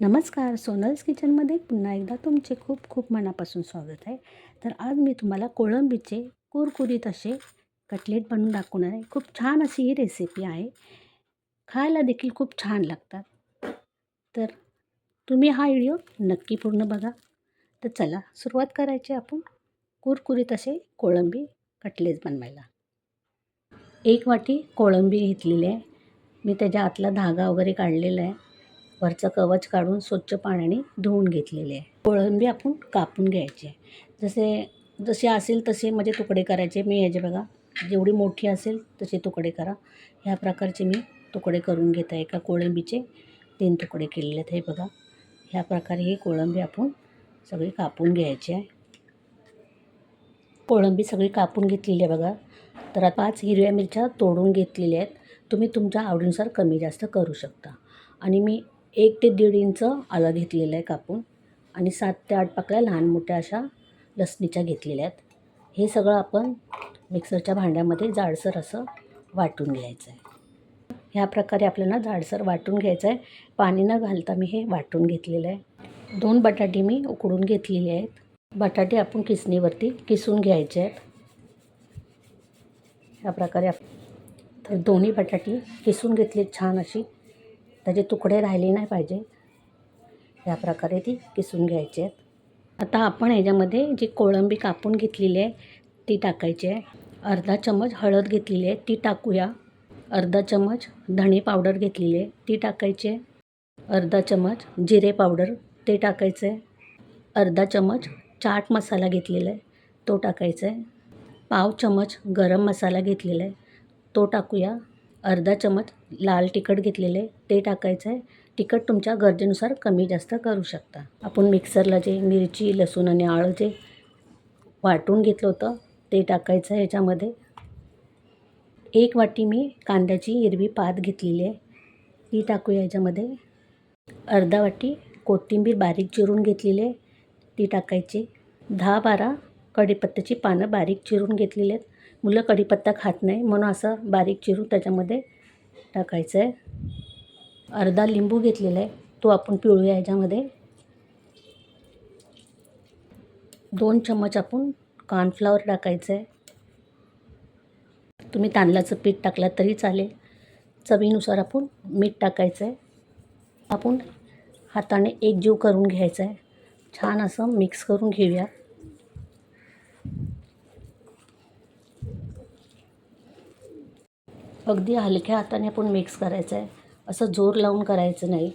नमस्कार सोनल्स किचनमध्ये पुन्हा एकदा तुमचे खूप खूप मनापासून स्वागत आहे. तर आज मी तुम्हाला कोळंबीचे कुरकुरीत असे कटलेट बनवून दाखवणार आहे. खूप छान अशी ही रेसिपी आहे. खायला देखील खूप छान लागतात. तर तुम्ही हा व्हिडिओ नक्की पूर्ण बघा. तर चला सुरुवात करायची आपण कुरकुरीत असे कोळंबी कटलेट बनवायला. एक वाटी कोळंबी घेतलेली आहे. मी त्याच्या आतला धागा वगैरे काढलेला आहे. वरचं कवच काढून स्वच्छ पाण्याने धुवून घेतलेले आहे. कोळंबी आपण कापून घ्यायची. आहे जसे जसे असेल तसे म्हणजे तुकडे करायचे. मी ह्याचे बघा जेवढी मोठी असेल तसे तुकडे करा. ह्या प्रकारचे मी तुकडे करून घेत आहे. एका कोळंबीचे तीन तुकडे केलेले आहेत. हे बघा ह्या प्रकारे ही कोळंबी आपण सगळी कापून घ्यायची आहे. कोळंबी सगळी कापून घेतलेली आहे बघा. तर पाच हिरव्या मिरच्या तोडून घेतलेल्या आहेत. तुम्ही तुमच्या आवडीनुसार कमी जास्त करू शकता. आणि मी एक ते दीड इंच आलं घेतलेलं आहे कापून आणि सात ते आठ पाकळ्या लहान मोठ्या अशा लसणीच्या घेतलेल्या आहेत. हे सगळं आपण मिक्सरच्या भांड्यामध्ये जाडसर असं वाटून घ्यायचं आहे. ह्या प्रकारे आपल्याला जाडसर वाटून घ्यायचं आहे. पाणी न घालता मी हे वाटून घेतलेलं आहे. दोन बटाटे मी उकडून घेतलेले आहेत. बटाटे आपण किसणीवरती किसून घ्यायचे आहेत. ह्या प्रकारे आप तर दोन्ही बटाटी किसून घेतली छान अशी. त्याचे तुकडे राहिले नाही पाहिजे या प्रकारे ती किसून घ्यायची आहेत. आता आपण ह्याच्यामध्ये जी कोळंबी कापून घेतलेली आहे ती टाकायची आहे. अर्धा चमच हळद घेतलेली आहे ती टाकूया. अर्धा चमच धणे पावडर घेतलेली आहे ती टाकायची आहे. अर्धा चमच जिरे पावडर ते टाकायचं आहे. अर्धा चमच चाट मसाला घेतलेला आहे तो टाकायचा आहे. पाव चमच गरम मसाला घेतलेला आहे तो टाकूया. अर्धा चमच लाल तिखट घेतलेले आहे ते टाकायचं. आहे तिखट तुमच्या गरजेनुसार कमी जास्त करू शकता. आपण मिक्सरला जे मिरची लसूण आणि आळं जे वाटून घेतलं होतं ते टाकायचं आहे ह्याच्यामध्ये एक वाटी मी कांद्याची हिरवी पात घेतलेली आहे. ती टाकूया ह्याच्यामध्ये अर्धा वाटी कोथिंबीर बारीक चिरून घेतलेली आहे. ती टाकायची. दहा बारा कढीपत्त्याची पानं बारीक चिरून घेतलेली आहेत. मुलं कढीपत्ता खात नाही म्हणून असं बारीक चिरून त्याच्यामध्ये टाकायचं आहे. अर्धा लिंबू घेतलेला आहे. तो आपण पिळूया ह्याच्यामध्ये. दोन चम्मच आपण कॉर्नफ्लॉवर टाकायचं आहे. तुम्ही तांदळाचं पीठ टाकलं तरी चालेल. चवीनुसार आपण मीठ टाकायचं आहे. आपण हाताने एकजीव करून घ्यायचं आहे. छान असं मिक्स करून घेऊया. अगदी हलक्या हाताने आपण मिक्स करायचं आहे असं जोर लावून करायचं नाही.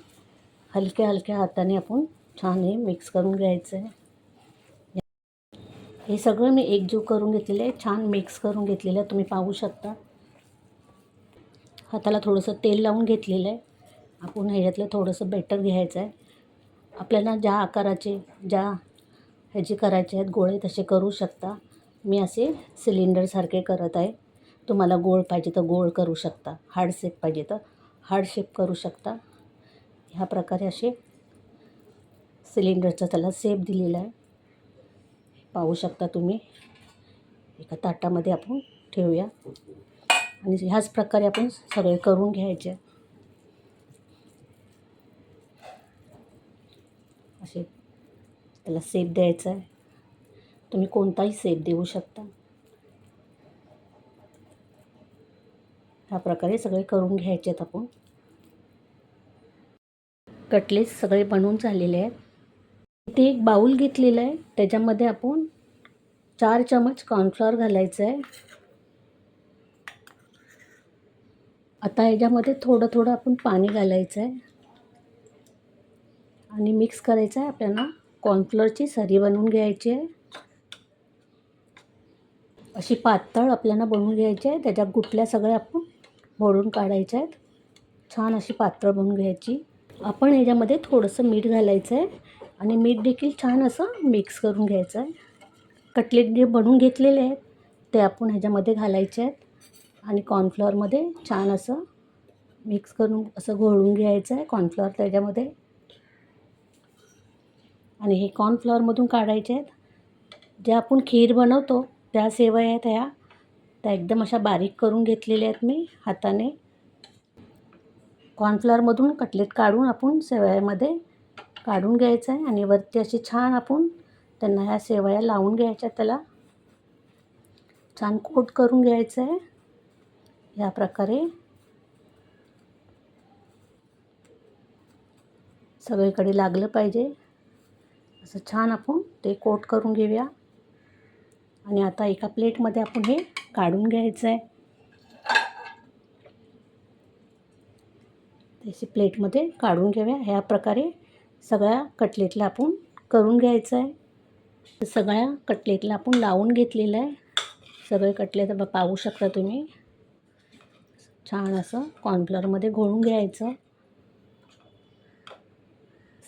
हलक्या हलक्या हाताने आपण छान हे मिक्स करून घ्यायचं आहे हे सगळं मी एकजीव करून घेतलेलं आहे. छान मिक्स करून घेतलेलं आहे. तुम्ही पाहू शकता. हाताला थोडंसं तेल लावून घेतलेलं आहे. आपण ह्याच्यातलं थोडंसं बेटर घ्यायचं आहे आपल्याला ज्या आकाराचे ज्या ह्याचे करायचे आहेत गोळे तसे करू शकता. मी असे सिलेंडरसारखे करत आहे. तुम्हाला गोळ पाहिजे तर गोळ करू शकता. हार्ड शेप पाहिजे तर हार्ड शेप करू शकता. ह्या प्रकारे असे सिलेंडरचा त्याला सेप दिलेला आहे. पाहू शकता तुम्ही. एका ताटामध्ये आपण ठेवूया. आणि ह्याच प्रकारे आपण सगळे करून घ्यायचे. असे त्याला सेप द्यायचा आहे. तुम्ही कोणताही सेप देऊ शकता. ह्या प्रकारे सगळे करून घ्यायचे आहेत आपण. कटलेट्स सगळे बनवून झालेले आहेत. इथे एक बाऊल घेतलेला आहे. त्याच्यामध्ये आपण चार चमच कॉर्नफ्लॉवर घालायचं आहे. आता याच्यामध्ये थोडं थोडं आपण पाणी घालायचं आहे. आणि मिक्स करायचं आहे. आपल्याला कॉर्नफ्लॉरची सरी बनवून घ्यायची आहे. अशी पातळ आपल्याला बनवून घ्यायची आहे. त्याच्या गुटल्या सगळ्या आपण मोडून काढायच्या आहेत. छान अशी पात्र बनवून घ्यायची. आपण ह्याच्यामध्ये थोडंसं मीठ घालायचं आहे आणि मीठ देखील छान असं मिक्स करून घ्यायचं आहे. कटलेट जे बनवून घेतलेले आहेत ते आपण ह्याच्यामध्ये घालायचे आहेत. आणि कॉर्नफ्लॉवरमध्ये छान असं मिक्स करून असं घोळून घ्यायचं आहे कॉर्नफ्लॉवर त्याच्यामध्ये. आणि हे कॉर्नफ्लॉवरमधून काढायचे आहेत. जे आपण खीर बनवतो त्या सेवया आहेत ह्या. त्या एकदम अशा बारीक करून घेतलेल्या आहेत मी हाताने. कॉर्नफ्लॉवरमधून कटलेट काढून आपण सेवयामध्ये काढून घ्यायचं आहे आणि वरती अशी छान आपण त्यांना ह्या सेवया लावून घ्यायच्या त्याला. छान कोट करून घ्यायचं आहे. या प्रकारे. सगळीकडे लागलं पाहिजे. असं छान आपण ते कोट करून घेऊया. आणि आता एका प्लेटमध्ये आपण हे काढून घ्यायचं आहे. त्याची प्लेटमध्ये काढून घेऊया. ह्या प्रकारे सगळ्या कटलेटला आपण करून घ्यायचं आहे. सगळ्या कटलेटला आपण लावून घेतलेलं आहे. सगळे कटलेट पाहू शकता तुम्ही. छान असं कॉर्नफ्लॉरमध्ये घोळून घ्यायचं.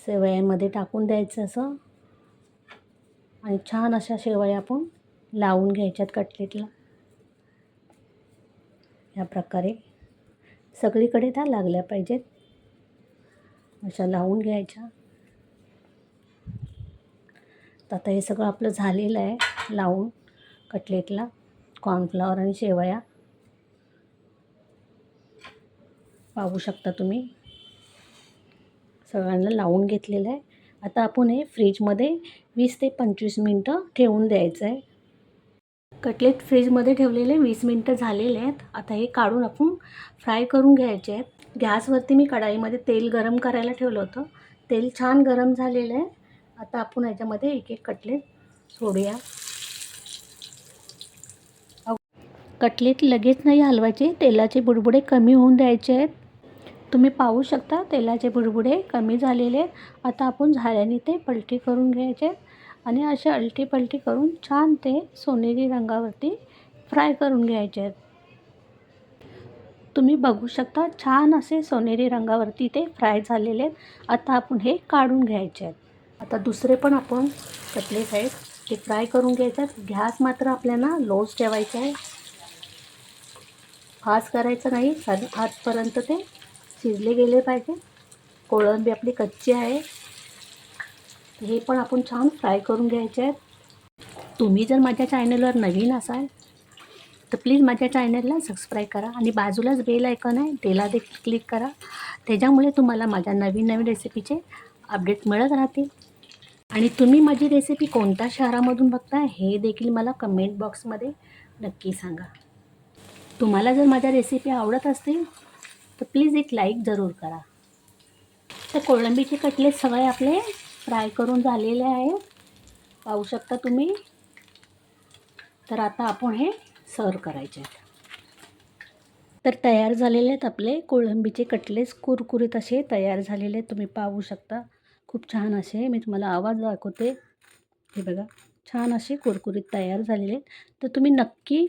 शेवयांमध्ये टाकून द्यायचं असं. आणि छान अशा शेवया आपण लावून घ्यायच्यात कटलेटला. या प्रकारे सगळीकडे त्या लागल्या पाहिजेत. अशा लावून घ्यायच्या. तर आता हे सगळं आपलं झालेलं आहे लावून कटलेटला कॉर्नफ्लॉवर आणि शेवया. पाहू शकता तुम्ही. सगळ्यांना लावून घेतलेलं आहे. आता आपण हे फ्रीजमध्ये वीस ते पंचवीस मिनटं ठेवून द्यायचं आहे. कटलेट फ्रीजमध्ये ठेवलेले वीस मिनटं झालेले आहेत. आता हे काढून आपण फ्राय करून घ्यायचे आहेत. गॅसवरती मी कढाईमध्ये तेल गरम करायला ठेवलं होतं. तेल छान गरम झालेलं आहे. आता आपण याच्यामध्ये एक एक कटलेट सोडूया. कटलेट लगेच नाही हलवायचे तेलाचे बुडबुडे कमी होऊन द्यायचे आहेत. तुम्ही पाहू शकता तेलाचे बुडबुडे कमी झालेले आहेत. आता आपण झाल्याने ते पलटी करून घ्यायचे आहेत. आणि असे अलटीपलटी करून छान ते सोनेरी रंगावरती फ्राय करून घ्यायचे आहेत. तुम्ही बघू शकता छान असे सोनेरी रंगावरती ते फ्राय झालेले आहेत. आता आपण हे काढून घ्यायचे आहेत. आता दुसरे पण आपण कटलेट आहेत ते फ्राय करून घ्यायचे आहेत गॅस मात्र आपल्याला लोज ठेवायचा आहे फास्ट करायचं नाही कारण आजपर्यंत ते शिजले गेले पाहिजे. कोळंबी आपली कच्ची आहे. हे पण आपण छान फ्राय करून घ्यायचे आहेत. तुम्ही जर माझ्या चॅनलवर नवीन असाल तर प्लीज माझ्या चॅनलला सबस्क्राईब करा आणि बाजूलाच बेल आयकॉन आहे त्याला देखील क्लिक करा. त्याच्यामुळे तुम्हाला माझ्या नवीन नवीन रेसिपीचे अपडेट मिळत राहतील. आणि तुम्ही माझी रेसिपी कोणत्या शहरामधून बघताय हे देखील मला कमेंट बॉक्समध्ये नक्की सांगा. तुम्हाला जर माझ्या रेसिपी आवडत असतील तर प्लीज एक लाईक जरूर करा. तर कोळंबीचे कटलेट सगळे आपले फ्राय करून झालेले आहेत पाहू शकता तुम्ही. तर आता आपण हे सर्व करायचे आहेत तर तयार झालेले आहेत आपले कोळंबीचे कटलेस कुरकुरीत असे तयार झालेले आहेत. तुम्ही पाहू शकता. खूप छान असे मी तुम्हाला आवाज दाखवते. हे बघा छान असे कुरकुरीत तयार झालेले आहेत. तर तुम्ही नक्की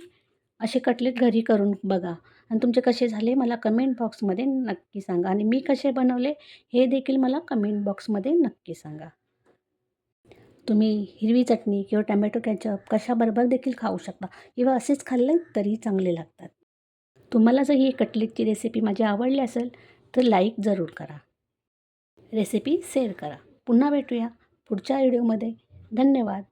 असे कटलेट घरी करून बघा. आणि तुमचे कसे झाले मला कमेंट बॉक्समध्ये नक्की सांगा. आणि मी कसे बनवले हे देखील मला कमेंट बॉक्समध्ये नक्की सांगा. तुम्ही हिरवी चटणी किंवा टॅमॅटो कॅचअप कशाबरोबर देखील खाऊ शकता किंवा असेच खाल्ले तरी चांगले लागतात. तुम्हाला जर ही कटलेटची रेसिपी माझी आवडली असेल तर लाईक जरूर करा. रेसिपी शेअर करा. पुन्हा भेटूया पुढच्या व्हिडिओमध्ये धन्यवाद.